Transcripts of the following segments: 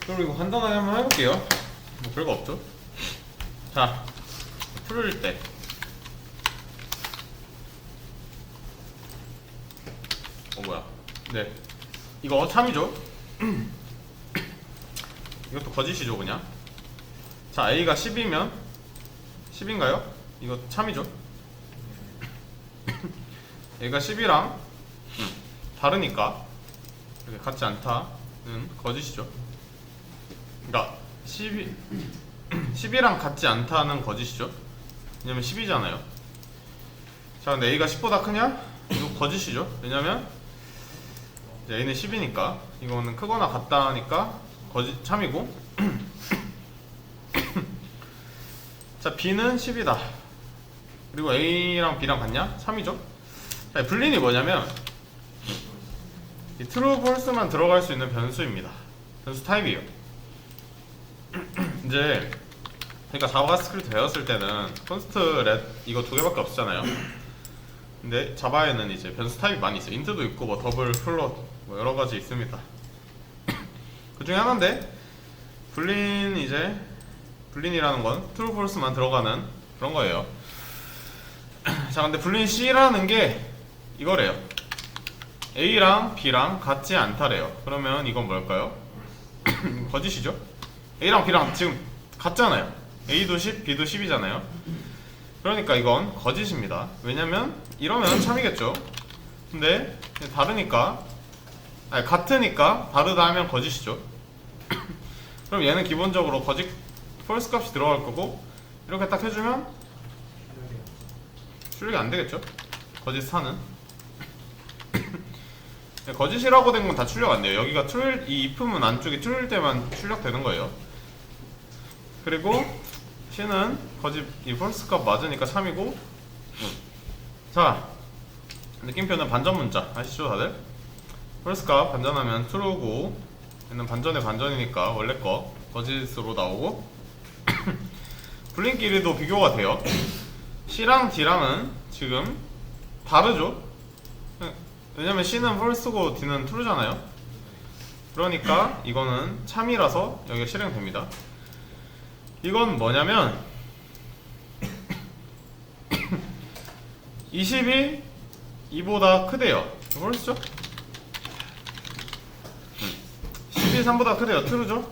그럼 이거 간단하게 한번 해볼게요. 뭐 별거 없죠? 자, 풀을 때. 어 뭐야? 네, 이거 참이죠? 이것도 거짓이죠 그냥. 자, A가 10이면 10인가요? 이거 참이죠? 얘가 10이랑 다르니까 이렇게 같지 않다는 거짓이죠. 그러니까 10이 10이랑 같지 않다는 거짓이죠. 왜냐면 10이잖아요. 자, 근데 A가 10보다 크냐? 이거 거짓이죠. 왜냐면 이제 A는 10이니까 이거는 크거나 같다니까 거짓 참이고 자, B는 10이다. 그리고 A랑 B랑 같냐? 3이죠. 자, 불린이 뭐냐면 이 true, false만 들어갈 수 있는 변수입니다. 변수 타입이에요. 이제 그러니까 자바스크립트 배웠을 때는 컨스트 렛 이거 두 개밖에 없잖아요. 근데 자바에는 이제 변수 타입이 많이 있어요. 인트도 있고 뭐 더블, 플롯 뭐 여러 가지 있습니다. 그 중에 하나인데 불린 이제 불린이라는 건 true, false만 들어가는 그런 거예요. 자, 근데 불린 C라는 게 이거래요. A랑 B랑 같지 않다래요. 그러면 이건 뭘까요? 거짓이죠? A랑 B랑 지금 같잖아요. A도 10, B도 10이잖아요. 그러니까 이건 거짓입니다. 왜냐면 이러면 참이겠죠. 근데 다르니까 아니 같으니까 다르다 하면 거짓이죠. 그럼 얘는 기본적으로 거짓 펄스 값이 들어갈 거고 이렇게 딱 해주면 출력이 안 되겠죠? 거짓 사는 네, 거짓이라고 된 건 다 출력 안 돼요. 여기가 true 이 if문 안쪽이 true일 때만 출력되는 거예요. 그리고 C는 거짓 이 false 값 맞으니까 3이고 자 느낌표는 반전 문자 아시죠 다들? false 값 반전하면 true고 얘는 반전의 반전이니까 원래 거 거짓으로 나오고 불린끼리도 비교가 돼요. C랑 D랑은 지금 다르죠? 왜냐면 C는 false고 D는 true잖아요. 그러니까 이거는 참이라서 여기가 실행됩니다. 이건 뭐냐면 20이 2보다 크대요. false죠? 10이 3보다 크대요. true죠?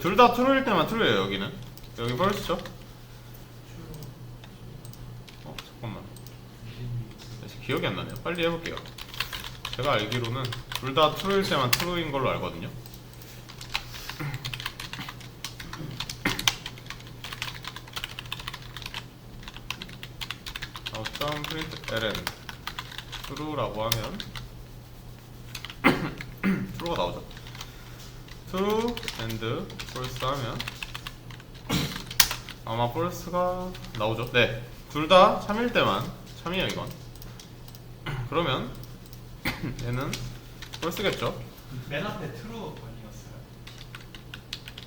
둘다 true일 때만 true예요. 여기는 여기 false죠? 어 잠깐만 기억이 안 나네요. 빨리 해볼게요. 제가 알기로는 둘다 true일 때만 true인 걸로 알거든요. 점 프린트 ln true라고 하면 true가 나오죠. true and false 하면 아마 false가 나오죠. 네, 둘 다 참일 때만 참이에요 이건. 그러면 얘는 false겠죠. 맨 앞에?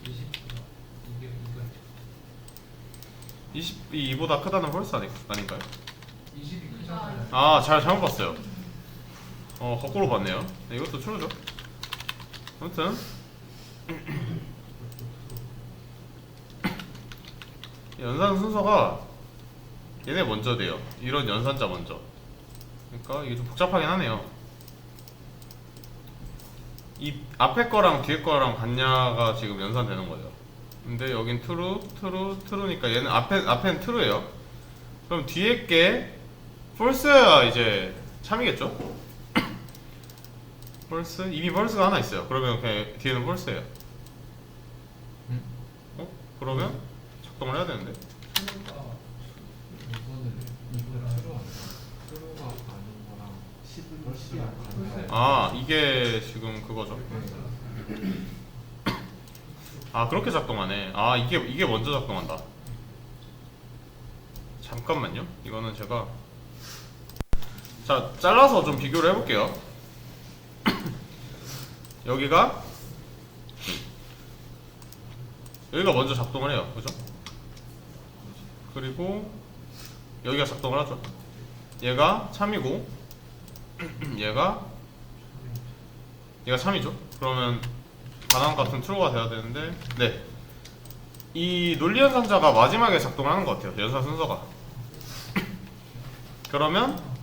20보다 이게 이거 22보다 크다는 false 아니, 아닌가요? 20이 크잖아요. 아, 잘 잘못 봤어요. 어, 거꾸로 봤네요. 네, 이것도 true죠. 아무튼 연산 순서가 얘네 먼저 돼요. 이런 연산자 먼저. 그러니까 이게 좀 복잡하긴 하네요. 이 앞에 거랑 뒤에 거랑 같냐가 지금 연산되는 거예요. 근데 여긴 true, true, true니까 얘는 앞에 앞엔 true예요. 그럼 뒤에 게 false야 이제 참이겠죠? false 이미 false가 하나 있어요. 그러면 그냥 뒤에는 false예요. 어? 그러면 작동을 해야 되는데. 트루가 이거는 이거랑 트루가 트루가 아닌 거랑 10을 훨씬 안아 이게 지금 그거죠. 아 그렇게 작동하네. 아 이게 이게 먼저 작동한다. 잠깐만요. 이거는 제가 자 잘라서 좀 비교를 해볼게요. 여기가 여기가 먼저 작동을 해요. 그죠? 그리고 여기가 작동을 하죠. 얘가 참이고 얘가 얘가 참이죠. 그러면 가나운 값은 true가 돼야 되는데 네. 이 논리 연산자가 마지막에 작동을 하는 것 같아요. 연산 순서가. 그러면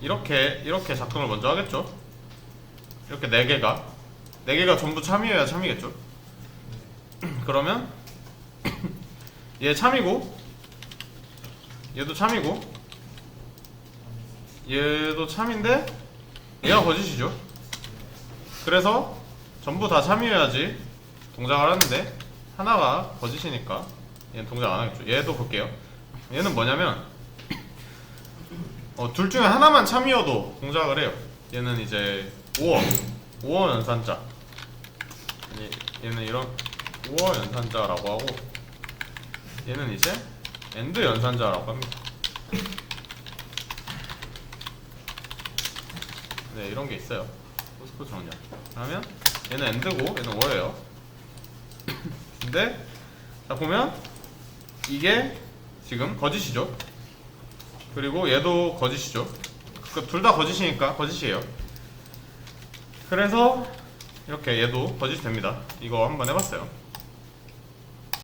이렇게 이렇게 작동을 먼저 하겠죠. 이렇게 네 개가 네 개가 전부 참이어야 참이겠죠. 그러면 얘 참이고 얘도 참이고 얘도 참인데 얘가 거짓이죠. 그래서 전부 다 참이어야지 동작을 하는데 하나가 거짓이니까 얘는 동작 안 하겠죠. 얘도 볼게요. 얘는 뭐냐면 어, 둘 중에 하나만 참이어도 동작을 해요. 얘는 이제 5어 5어 연산자 얘, 얘는 이런 5어 연산자라고 하고 얘는 이제 엔드 연산자라고 합니다. 네 이런 게 있어요. 포스코 정렬. 그러면 얘는 엔드고 얘는 5예요. 근데 자 보면 이게 지금 거짓이죠. 그리고 얘도 거짓이죠. 그둘다 거짓이니까 거짓이에요. 그래서 이렇게 얘도 거짓이 됩니다. 이거 한번 해봤어요.